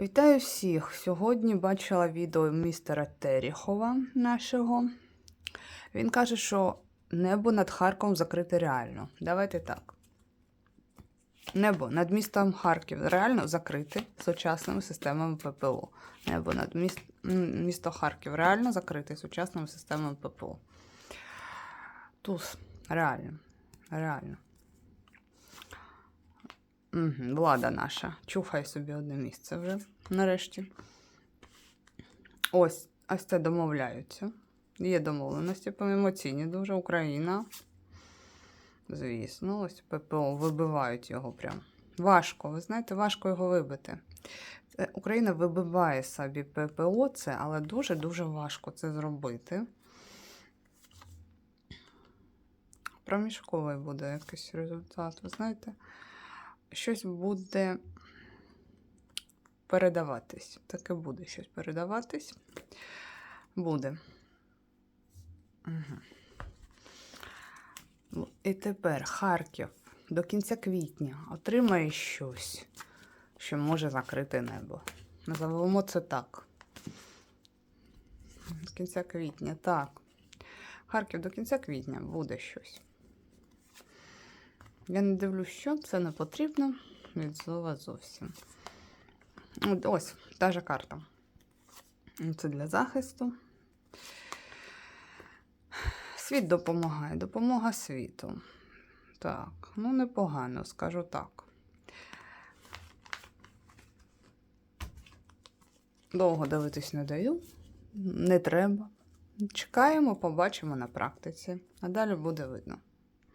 Вітаю всіх! Сьогодні бачила відео містера Теріхова нашого. Він каже, що небо над Харковом закрите реально. Давайте так. Небо над містом Харків реально закрите сучасними системами ППО. Небо над міст... місто Харків реально закрите сучасними системами ППО. Туз. Реально. Реально. Влада наша. Чухай собі одне місце вже нарешті. Ось, ось це домовляються. Є домовленості, емоційні дуже Україна. Звісно, ось ППО вибивають його прям. Важко, ви знаєте, важко його вибити. Україна вибиває собі ППО, це, але дуже-дуже важко це зробити. Проміжковий буде якийсь результат, ви знаєте щось буде передаватись. Таке буде щось передаватись. Буде. Угу. І тепер Харків до кінця квітня отримає щось, що може закрити небо. Назовемо це так. До кінця квітня, так. Харків до кінця квітня буде щось. Я не дивлюсь, що це не потрібно від слова зовсім. Ось та же карта. Це для захисту. Світ допомагає, допомога світу. Так, ну непогано, скажу так. Довго дивитись не даю, не треба. Чекаємо, побачимо на практиці, а далі буде видно.